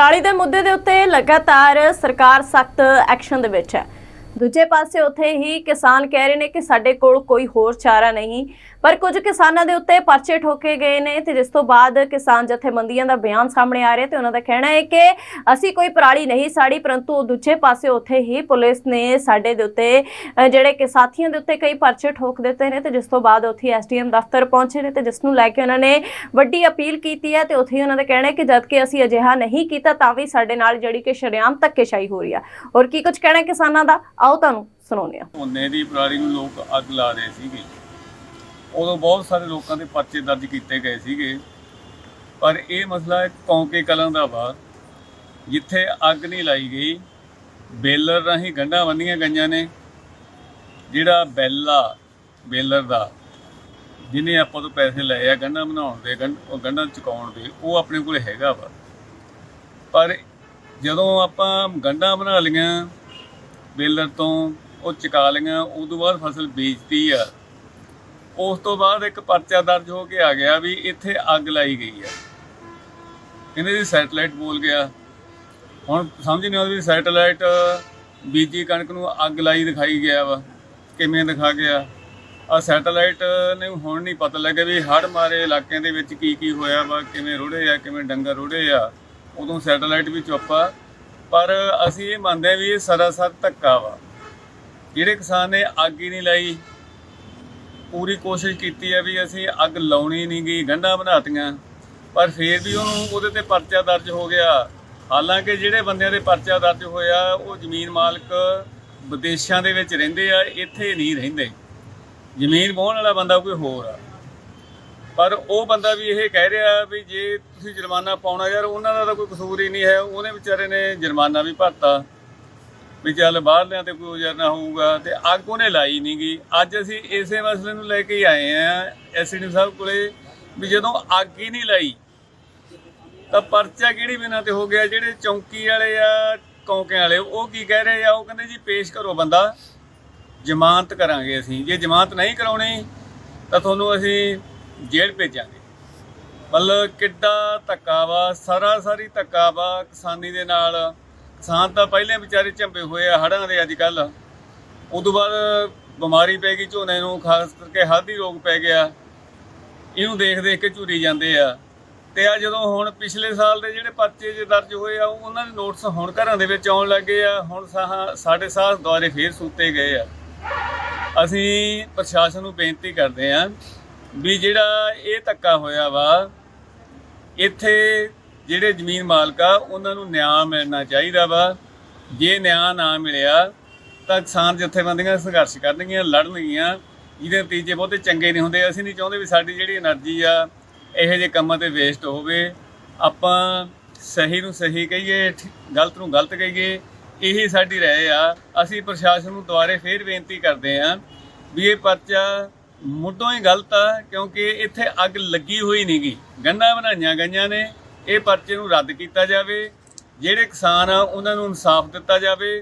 ਪਰਾਲੀ ਦੇ ਮੁੱਦੇ ਦੇ ਉੱਤੇ ਲਗਾਤਾਰ ਸਰਕਾਰ ਸਖਤ ਐਕਸ਼ਨ ਦੇ ਵਿੱਚ ਹੈ। ਦੂਜੇ ਪਾਸੇ ਉੱਥੇ ਹੀ ਕਿਸਾਨ ਕਹਿ ਰਹੇ ਨੇ ਕਿ ਸਾਡੇ ਕੋਲ ਕੋਈ ਹੋਰ ਚਾਰਾ ਨਹੀਂ, ਪਰ ਕੁਝ ਕਿਸਾਨਾਂ ਦੇ ਉੱਤੇ ਪਰਚੇ ਠੋਕੇ ਗਏ ਨੇ ਤੇ ਜਿਸ ਤੋਂ ਬਾਅਦ ਕਿਸਾਨ ਜਥੇਬੰਦੀਆਂ ਦਾ ਬਿਆਨ ਸਾਹਮਣੇ ਆ ਰਿਹਾ ਤੇ ਉਹਨਾਂ ਦਾ ਕਹਿਣਾ ਹੈ ਕਿ ਅਸੀਂ ਕੋਈ ਪਰਾਲੀ ਨਹੀਂ ਸਾੜੀ, ਪਰੰਤੂ ਦੂਜੇ ਪਾਸੇ ਉੱਥੇ ਹੀ ਪੁਲਿਸ ਨੇ ਸਾਡੇ ਦੇ ਉੱਤੇ ਜਿਹੜੇ ਕਿ ਸਾਥੀਆਂ ਦੇ ਉੱਤੇ ਕਈ ਪਰਚੇ ਠੋਕ ਦਿੱਤੇ ਨੇ ਤੇ ਜਿਸ ਤੋਂ ਬਾਅਦ ਉੱਥੇ ਐਸਡੀਐਮ ਦਫ਼ਤਰ ਪਹੁੰਚੇ ਨੇ ਤੇ ਜਿਸ ਨੂੰ ਲੈ ਕੇ ਉਹਨਾਂ ਨੇ ਵੱਡੀ ਅਪੀਲ ਕੀਤੀ ਹੈ ਤੇ ਉੱਥੇ ਹੀ ਉਹਨਾਂ ਦਾ ਕਹਿਣਾ ਹੈ ਕਿ ਜਦ ਕਿ ਅਸੀਂ ਅਜਿਹਾ ਨਹੀਂ ਕੀਤਾ ਤਾਂ ਵੀ ਸਾਡੇ ਨਾਲ ਜਿਹੜੀ ਕਿ ਸ਼ਰੇਆਮ ਧੱਕੇਸ਼ਾਹੀ ਹੋ ਰਹੀ ਆ। ਔਰ ਕੀ ਕੁਝ ਕਹਿਣਾ ਕਿਸਾਨਾਂ ਦਾ? ਆਓ ਤੁਹਾਨੂੰ ਸੁਣਾਉਂਦੇ ਹਾਂ। ਝੋਨੇ ਦੀ ਪਰਾਲੀ ਨੂੰ ਲੋਕ ਅੱਗ ਲਾ ਰਹੇ ਸੀਗੇ। ਉਦੋਂ ਬਹੁਤ ਸਾਰੇ ਲੋਕਾਂ ਦੇ ਪਰਚੇ ਦਰਜ ਕੀਤੇ ਗਏ ਸੀਗੇ। ਪਰ ਇਹ ਮਸਲਾ ਕੌਂਕੇ ਕਲਾਂ ਦਾ ਵਾ, ਜਿੱਥੇ ਅੱਗ ਨਹੀਂ ਲਾਈ ਗਈ। ਬੇਲਰ ਰਾਹੀਂ ਗੰਢਾਂ ਬੰਨੀਆਂ ਗਈਆਂ ਨੇ। ਜਿਹੜਾ ਬੈਲਾ, ਬੇਲਰ ਦਾ, ਜਿਹਨੇ ਆਪਾਂ ਤੋਂ ਪੈਸੇ ਲਏ ਆ ਗੰਢਾਂ ਬਣਾਉਣ ਦੇ ਉਹ ਗੰਢਾਂ ਚੁਕਾਉਣ ਦੇ, ਉਹ ਆਪਣੇ ਕੋਲ ਹੈਗਾ ਵਾ। ਪਰ ਜਦੋਂ ਆਪਾਂ ਗੰਢਾਂ ਬਣਾ ਲਈਆਂ ਬੇਲਰ ਤੋਂ ਉਹ ਚੁਕਾ ਲਈਆਂ ਉਸ ਤੋਂ ਬਾਅਦ ਫਸਲ ਬੀਜਤੀ ਆ। ਉਸ ਤੋਂ ਬਾਅਦ ਇੱਕ ਪਰਚਾ ਦਰਜ ਹੋ ਕੇ ਆ ਗਿਆ ਵੀ ਇੱਥੇ ਅੱਗ ਲਾਈ ਗਈ ਆ। ਕਹਿੰਦੇ ਜੀ ਸੈਟਲਾਈਟ ਬੋਲ ਗਿਆ। ਹੁਣ ਸਮਝ ਨਹੀਂ ਆਉਂਦੀ ਵੀ ਸੈਟਲਾਈਟ ਬੀਜੀ ਕਣਕ ਨੂੰ ਅੱਗ ਲਾਈ ਦਿਖਾਈ ਗਿਆ ਵਾ, ਕਿਵੇਂ ਦਿਖਾ ਗਿਆ। ਆ ਸੈਟਲਾਈਟ ਨੇ ਹੁਣ ਨਹੀਂ ਪਤਾ ਲੱਗਿਆ ਵੀ ਹੜ੍ਹ ਮਾਰੇ ਇਲਾਕਿਆਂ ਦੇ ਵਿੱਚ ਕੀ ਕੀ ਹੋਇਆ ਵਾ, ਕਿਵੇਂ ਰੁੜੇ ਆ, ਕਿਵੇਂ ਡੰਗਰ ਰੁੜੇ ਆ। ਉਦੋਂ ਸੈਟਲਾਈਟ ਵੀ ਚੁੱਪ ਆ ਪਰ ਅਸੀਂ ਇਹ ਮੰਨਦੇ ਆ ਵੀ ਇਹ ਸਰਾਸਰ ਧੱਕਾ ਵਾ। ਜਿਹੜੇ ਕਿਸਾਨ ਨੇ ਅੱਗ ਹੀ ਨਹੀਂ ਲਾਈ, ਪੂਰੀ ਕੋਸ਼ਿਸ਼ ਕੀਤੀ ਹੈ ਵੀ ਅਸੀਂ ਅੱਗ ਲਾਉਣੀ ਨਹੀਂ ਗਈ, ਗੰਢਾਂ ਬਣਾਤੀਆਂ, ਪਰ ਫਿਰ ਵੀ ਉਹਨੂੰ ਉਹਦੇ ਤੇ ਪਰਚਾ ਦਰਜ ਹੋ ਗਿਆ। ਹਾਲਾਂਕਿ ਜਿਹੜੇ ਬੰਦਿਆਂ ਦੇ ਪਰਚਾ ਦਰਜ ਹੋਇਆ, ਉਹ ਜ਼ਮੀਨ ਮਾਲਕ ਵਿਦੇਸ਼ਾਂ ਦੇ ਵਿੱਚ ਰਹਿੰਦੇ ਆ, ਇੱਥੇ ਨਹੀਂ ਰਹਿੰਦੇ। ਜ਼ਮੀਨ ਵਾਹੁਣ ਵਾਲਾ ਬੰਦਾ ਕੋਈ ਹੋਰ ਆ। ਪਰ ਉਹ ਬੰਦਾ ਵੀ ਇਹ ਕਹਿ ਰਿਹਾ ਵੀ ਜੇ ਤੁਸੀਂ ਜੁਰਮਾਨਾ ਪਾਉਣਾ ਯਾਰ, ਉਹਨਾਂ ਦਾ ਤਾਂ ਕੋਈ ਕਸੂਰ ਹੀ ਨਹੀਂ ਹੈ। ਉਹਨੇ ਵਿਚਾਰੇ ਨੇ ਜੁਰਮਾਨਾ ਵੀ ਭਰਤਾ। ਵੀ ਚੱਲ ਬਾਹਰਲਿਆਂ ਤੇ ਕੋਈ ਉਜਰਨਾ ਹੋਊਗਾ ਤੇ ਅੱਗ ਉਹਨੇ ਲਾਈ ਨਹੀਂ ਗਈ ਅੱਜ ਅਸੀਂ ਇਸੇ ਮਸਲੇ ਨੂੰ ਲੈ ਕੇ ਹੀ ਆਏ ਆ ਐਸਡੀ ਸਾਹਿਬ ਕੋਲੇ ਵੀ ਜਦੋਂ ਅੱਗ ਹੀ ਨਹੀਂ ਲਾਈ, ਤਾਂ ਪਰਚਾ ਕਿਹੜੀ ਬਿਨਾਂ ਤੇ ਹੋ ਗਿਆ? ਜਿਹੜੇ ਚੌਂਕੀ ਵਾਲੇ ਆ, ਕੌਂਕਿਆਂ ਵਾਲੇ, ਉਹ ਕੀ ਕਹਿ ਰਹੇ ਆ? ਉਹ ਕਹਿੰਦੇ ਜੀ ਪੇਸ਼ ਕਰੋ ਬੰਦਾ। ਜ਼ਮਾਨਤ ਕਰਾਂਗੇ ਅਸੀਂ। ਜੇ ਜ਼ਮਾਨਤ ਨਹੀਂ ਕਰਾਉਣੀ, ਤਾਂ ਤੁਹਾਨੂੰ ਅਸੀਂ ਜੇਲ੍ਹ ਭੇਜਾਂਗੇ। ਮਤਲਬ ਕਿੱਡਾ ਧੱਕਾ ਵਾ, ਸਾਰਾ ਸਾਰੀ ਧੱਕਾ ਵਾ ਕਿਸਾਨੀ ਦੇ ਨਾਲ। ਕਿਸਾਨ ਤਾਂ ਪਹਿਲੇ ਵਿਚਾਰੇ ਝੰਬੇ ਹੋਏ ਆ ਹੜ੍ਹਾਂ ਦੇ ਅੱਜ ਕੱਲ ਉਦੋਂ ਬਾਅਦ ਬਿਮਾਰੀ ਪੈ ਗਈ, ਝੋਨੇ ਨੂੰ, ਖਾਸ ਕਰਕੇ ਹਲਦੀ ਰੋਗ ਪੈ ਗਿਆ। ਇਹਨੂੰ ਦੇਖ ਦੇਖ ਕੇ ਝੂਰੀ ਜਾਂਦੇ ਆ। ਤੇ ਆ ਜਦੋਂ ਹੁਣ ਪਿਛਲੇ ਸਾਲ ਦੇ ਜਿਹੜੇ ਪਰਚੇ ਜੇ ਦਰਜ ਹੋਏ ਆ ਉਹਨਾਂ ਦੇ ਨੋਟਿਸ ਹੁਣ ਘਰਾਂ ਦੇ ਵਿੱਚ ਆਉਣ ਲੱਗੇ ਆ। ਹੁਣ ਸਾਹ ਸਾਡੇ ਸਾਹ ਦੁਆਰੇ ਫੇਰ ਸੂਤੇ ਗਏ ਆ। ਅਸੀਂ ਪ੍ਰਸ਼ਾਸਨ ਨੂੰ ਬੇਨਤੀ ਕਰਦੇ ਆ ਵੀ ਜਿਹੜਾ ਇਹ ਧੱਕਾ ਹੋਇਆ ਵਾ, ਇੱਥੇ ਜਿਹੜੇ ਜ਼ਮੀਨ ਮਾਲਕ ਆ, ਉਹਨਾਂ ਨੂੰ ਨਿਆਂ ਮਿਲਣਾ ਚਾਹੀਦਾ ਵਾ। ਜੇ ਨਿਆਂ ਨਾ ਮਿਲਿਆ, ਤਾਂ ਕਿਸਾਨ ਜਥੇਬੰਦੀਆਂ ਸੰਘਰਸ਼ ਕਰਨਗੀਆਂ, ਲੜਨਗੀਆਂ। ਇਹਦੇ ਨਤੀਜੇ ਬਹੁਤੇ ਚੰਗੇ ਨਹੀਂ ਹੁੰਦੇ। ਅਸੀਂ ਨਹੀਂ ਚਾਹੁੰਦੇ ਵੀ ਸਾਡੀ ਜਿਹੜੀ એનર્ਜੀ ਆ, ਇਹੋ ਜਿਹੇ ਕੰਮਾਂ ਤੇ ਵੇਸਟ ਹੋਵੇ। ਆਪਾਂ ਸਹੀ ਨੂੰ ਸਹੀ ਕਹੀਏ ਗਲਤ ਨੂੰ ਗਲਤ ਕਹੀਏ, ਇਹੀ ਸਾਡੀ ਰਾਏ ਆ। ਅਸੀਂ ਪ੍ਰਸ਼ਾਸਨ ਨੂੰ ਦੁਬਾਰੇ ਫੇਰ ਬੇਨਤੀ ਕਰਦੇ ਆ ਵੀ ਇਹ ਪਰਚਾ ਮੁੱਢੋਂ ਹੀ ਗਲਤ ਆ, ਕਿਉਂਕਿ ਇੱਥੇ ਅੱਗ ਲੱਗੀ ਹੋਈ ਨਹੀਂਗੀ ਗੰਢਾਂ ਬਣਾਈਆਂ ਗਈਆਂ ਨੇ, ਇਹ ਪਰਚੇ ਨੂੰ ਰੱਦ ਕੀਤਾ ਜਾਵੇ, ਜਿਹੜੇ ਕਿਸਾਨ ਆ, ਉਹਨਾਂ ਨੂੰ ਇਨਸਾਫ ਦਿੱਤਾ ਜਾਵੇ।